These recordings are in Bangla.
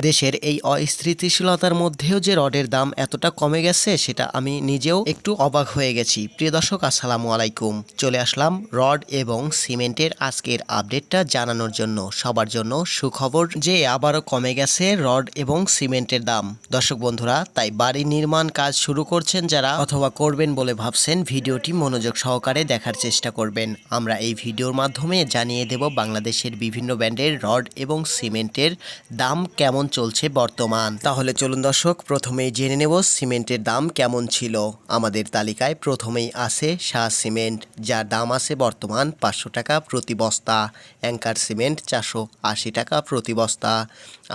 দেশের এই অস্থিতিশীলতার মধ্যেও যে রডের দাম এতটা কমে গেছে, সেটা আমি নিজেও একটু অবাক হয়ে গেছি। প্রিয় দর্শক, আসসালামু আলাইকুম। চলে আসলাম রড এবং সিমেন্টের আজকের আপডেটটা জানানোর জন্য। সবার জন্য সুখবর যে আবারও কমে গেছে রড এবং সিমেন্টের দাম। দর্শক বন্ধুরা, তাই বাড়ি নির্মাণ কাজ শুরু করছেন যারা অথবা করবেন বলে ভাবছেন, ভিডিওটি মনোযোগ সহকারে দেখার চেষ্টা করবেন। আমরা এই ভিডিওর মাধ্যমে জানিয়ে দেব বাংলাদেশের বিভিন্ন ব্র্যান্ডের রড এবং সিমেন্টের দাম কেমন চলছে বর্তমান? তাহলে চলুন দর্শক, প্রথমেই জেনে নেব সিমেন্টের দাম কেমন ছিল। আমাদের তালিকায় প্রথমেই আছে শাহ সিমেন্ট, যার দাম আছে বর্তমান পাঁচশো টাকা প্রতি বস্তা। অ্যাঙ্কার সিমেন্ট চারশো আশি টাকা প্রতি বস্তা।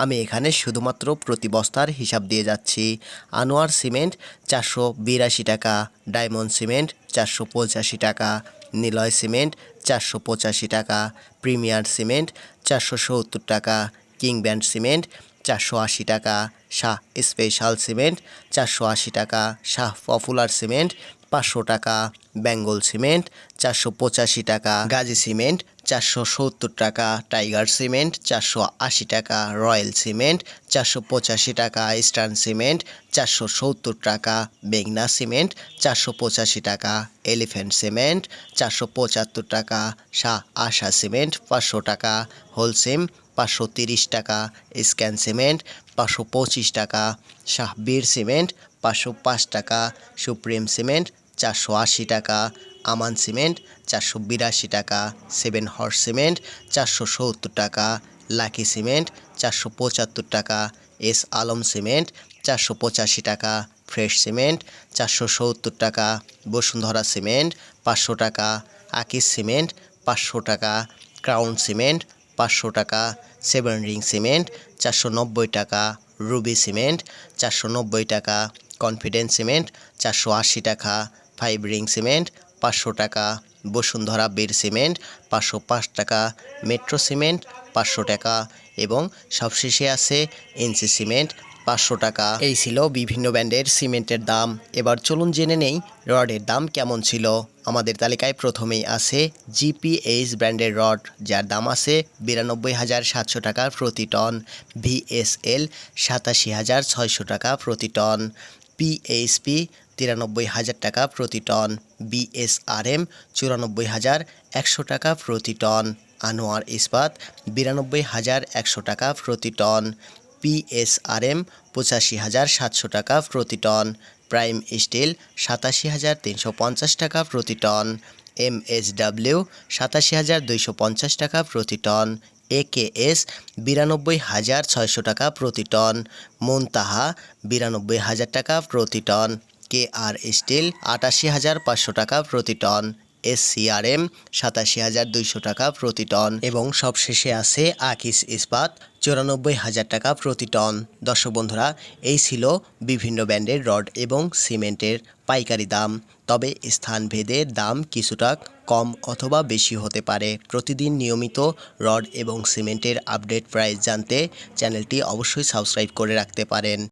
আমি এখানে শুধুমাত্র প্রতি বস্তার হিসাব দিয়ে যাচ্ছি। আনোয়ার সিমেন্ট চারশো বিরাশি টাকা, ডায়মন্ড সিমেন্ট চারশো পঁচাশি টাকা, নিলয় সিমেন্ট চারশো পঁচাশি টাকা, প্রিমিয়ার সিমেন্ট চারশো সত্তর টাকা কিং ব্যান্ড সিমেন্ট চারশো আশি টাকা। শাহ স্পেশাল সিমেন্ট, চারশো আশি টাকা। শাহ পপুলার সিমেন্ট, পাঁচশো টাকা। বেঙ্গল সিমেন্ট, চারশো পঁচাশি টাকা। গাজী সিমেন্ট, চারশো সত্তর টাকা। টাইগার সিমেন্ট, চারশো আশি টাকা। রয়্যাল সিমেন্ট, চারশো পঁচাশি টাকা। ইস্টার্ন সিমেন্ট, চারশো সত্তর টাকা। বেগনা সিমেন্ট, চারশো পঁচাশি টাকা। এলিফ্যান্ট সিমেন্ট, চারশো পঁচাত্তর টাকা। শাহ আশা সিমেন্ট, পাঁচশো টাকা। হোলসেম পাঁচশো তিরিশ টাকা, স্ক্যান সিমেন্ট পাঁচশো পঁচিশ টাকা, শাহবীর সিমেন্ট পাঁচশো পাঁচ টাকা, সুপ্রিম সিমেন্ট চারশো আশি টাকা, আমান সিমেন্ট চারশো বিরাশি টাকা, সেভেন হর্স সিমেন্ট চারশো সত্তর টাকা, লাকি সিমেন্ট চারশো পঁচাত্তর টাকা, এস আলম সিমেন্ট চারশো পঁচাশি টাকা, ফ্রেশ সিমেন্ট চারশো সত্তর টাকা, বসুন্ধরা সিমেন্ট পাঁচশো টাকা, আকিস সিমেন্ট পাঁচশো টাকা, ক্রাউন সিমেন্ট পাঁচশো টাকা সেভেন রিং সিমেন্ট চারশো নব্বই টাকা রুবি সিমেন্ট চারশো নব্বই টাকা কনফিডেন্স সিমেন্ট চারশো আশি টাকা ফাইভ রিং সিমেন্ট পাঁচশো টাকা, বসুন্ধরা বীর সিমেন্ট পাঁচশো পাঁচ টাকা মেট্রো সিমেন্ট পাঁচশো টাকা এবং সবশেষে আছে এনসি সিমেন্ট পাঁচশো টাকা। এই ছিল বিভিন্ন ব্র্যান্ডের সিমেন্টের দাম। এবার চলুন জেনে নেই রডের দাম কেমন ছিল। আমাদের তালিকায় প্রথমেই আছে জিপিএইচ ব্র্যান্ডের রড, যার দাম আছে বিরানব্বই হাজার সাতশো টাকা প্রতি টন। ভিএসএল সাতাশি হাজার ছয়শো টাকা প্রতি টন। পিএইচপি তিরানব্বই হাজার টাকা প্রতি টন। বিএসআরএম চুরানব্বই হাজার একশো টাকা প্রতি টন। আনোয়ার ইস্পাত বিরানব্বই হাজার একশো টাকা প্রতি টন। পিএসআরএম পঁচাশি হাজার সাতশো টাকা প্রতি টন, প্রাইম স্টিল সাতাশি হাজার তিনশো পঞ্চাশ টাকা প্রতি টন এম এস এমএসডাব্লিউ সাতাশি হাজার দুইশো পঞ্চাশ টাকা প্রতি টন, একেএস বিরানব্বই হাজার ছয়শো টাকা প্রতি টন, মনতাহা বিরানব্বই হাজার টাকা প্রতি টন কে আর স্টিল আটাশি হাজার পাঁচশো টাকা প্রতি টন এসসিআরএম সাতাশি হাজার দুইশো টাকা প্রতি টন এবং সবশেষে আছে আকিস ইস্পাত চুরানব্বই হাজার টাকা প্রতি টন। দর্শক বন্ধুরা, এই ছিল বিভিন্ন ব্র্যান্ডের রড এবং সিমেন্টের পাইকারি দাম। তবে স্থানভেদে দাম কিছুটা কম অথবা বেশি হতে পারে। প্রতিদিন নিয়মিত রড এবং সিমেন্টের আপডেট প্রাইস জানতে চ্যানেলটি অবশ্যই সাবস্ক্রাইব করে রাখতে পারেন।